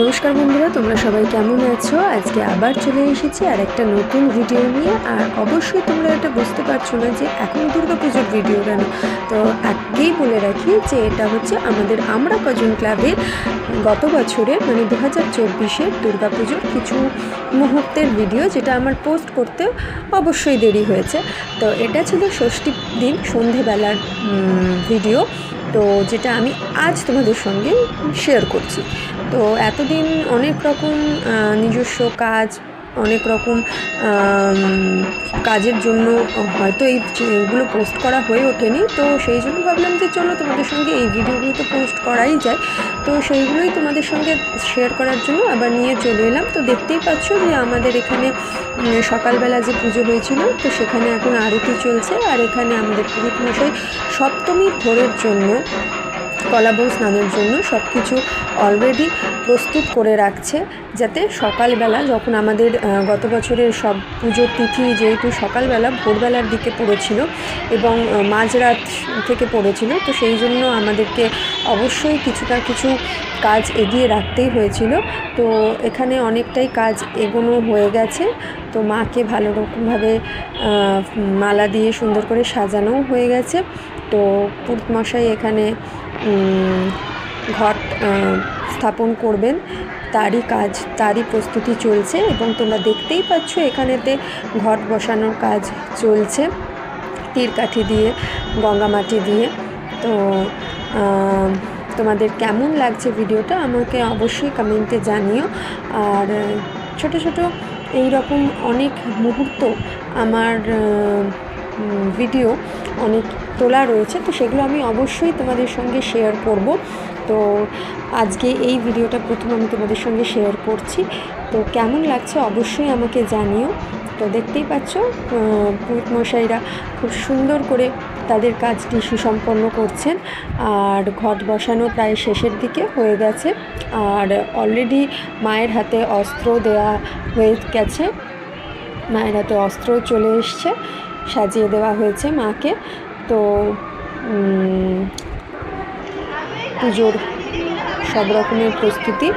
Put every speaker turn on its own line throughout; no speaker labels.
নমস্কার বন্ধুরা, তোমরা সবাই কেমন আছো? আজকে আবার চলে এসেছি আর একটা নতুন ভিডিও নিয়ে। আর অবশ্যই তোমরা এটা বুঝতে পারছ না যে এখন দুর্গা পুজোর ভিডিও কেন? তো আগেই বলে রাখি যে এটা হচ্ছে আমাদের আমরা কজন ক্লাবের গত বছরের মানে দু হাজার চব্বিশের দুর্গা পুজোর কিছু মুহূর্তের ভিডিও যেটা আমার পোস্ট করতে অবশ্যই দেরি হয়েছে। তো এটা ছিল ষষ্ঠীর দিন, সন্ধেবেলার ভিডিও তো যেটা আমি আজ তোমাদের সঙ্গে শেয়ার করছি। তো এতদিন অনেক রকম নিজস্ব কাজ অনেক রকম কাজের জন্য হয়তো এই এগুলো পোস্ট করা হয়ে ওঠেনি। তো সেই জন্য ভাবলাম যে চলো তোমাদের সঙ্গে এই ভিডিওগুলো তো পোস্ট করাই যায়। তো সেইগুলোই তোমাদের সঙ্গে শেয়ার করার জন্য আবার নিয়ে চলে এলাম। তো দেখতেই পাচ্ছ যে আমাদের এখানে সকালবেলা যে পুজো হয়েছিল, তো সেখানে এখন আরতি চলছে। আর এখানে আমাদের পুরোহিত মশাই সপ্তমী ভোরের জন্য কলাবউ স্নানের জন্য সব কিছু অলরেডি প্রস্তুত করে রাখছে, যাতে সকালবেলা যখন আমাদের গত বছরের সব পুজোর তিথি যেহেতু সকালবেলা, ভোরবেলার দিকে পড়েছিল এবং মাঝরাত থেকে পড়েছিল, তো সেই জন্য আমাদেরকে অবশ্যই কিছুটা কিছু কাজ এগিয়ে রাখতেই হয়েছিল। তো এখানে অনেকটাই কাজ এগোনো হয়ে গেছে। তো মাকে ভালো রকমভাবে মালা দিয়ে সুন্দর করে সাজানোও হয়ে গেছে। তো পুরুত এখানে ঘট স্থাপন করবেন। তারই কাজ, তারই প্রস্তুতি চলছে এবং তোমরা দেখতেই পাচ্ছ এখানেতে ঘট বসানোর কাজ চলছে। তীর কাঠি দিয়ে, গঙ্গা মাটি দিয়ে। তো তোমাদের কেমন লাগছে ভিডিওটা আমাকে অবশ্যই কমেন্টে জানিও। আর ছোট ছোট এই রকম অনেক মুহূর্ত আমার ভিডিও অনেক তোলা রয়েছে। তো সেগুলো আমি অবশ্যই তোমাদের সঙ্গে শেয়ার করব। তো আজকে এই ভিডিওটা প্রথম আমি তোমাদের সঙ্গে শেয়ার করছি। তো কেমন লাগছে অবশ্যই আমাকে জানিও। তো দেখতেই পাচ্ছ পুরুত মশাইরা খুব সুন্দর করে তাদের কাজটি সুসম্পন্ন করছেন আর ঘট বসানো প্রায় শেষের দিকে হয়ে গেছে। আর অলরেডি মায়ের হাতে অস্ত্র দেওয়া হয়ে গেছে। মায়ের হাতে অস্ত্র চলে এসছে, সাজিয়ে দেওয়া হয়েছে মাকে। তো পুজোর সব রকমের প্রস্তুতি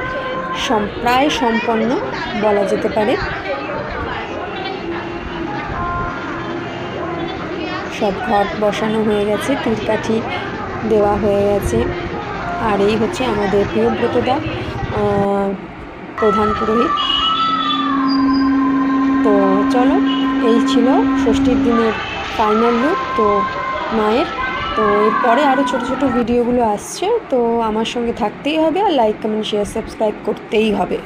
প্রায় সম্পন্ন বলা যেতে পারে। সব ঘট বসানো হয়ে গেছে তীরকাঠি দেওয়া হয়ে গেছে। আর এই হচ্ছে আমাদের প্রিয়ব্রতদা প্রধান পুরোহিত। তো চলো, এই ছিল ষষ্ঠীর দিনের ফাইনাল লুক তো মায়ের। তো এরপরে আরও ছোটো ছোটো ভিডিওগুলো আসছে, তো আমার সঙ্গে থাকতেই হবে আর লাইক কমেন্ট শেয়ার সাবস্ক্রাইব করতেই হবে।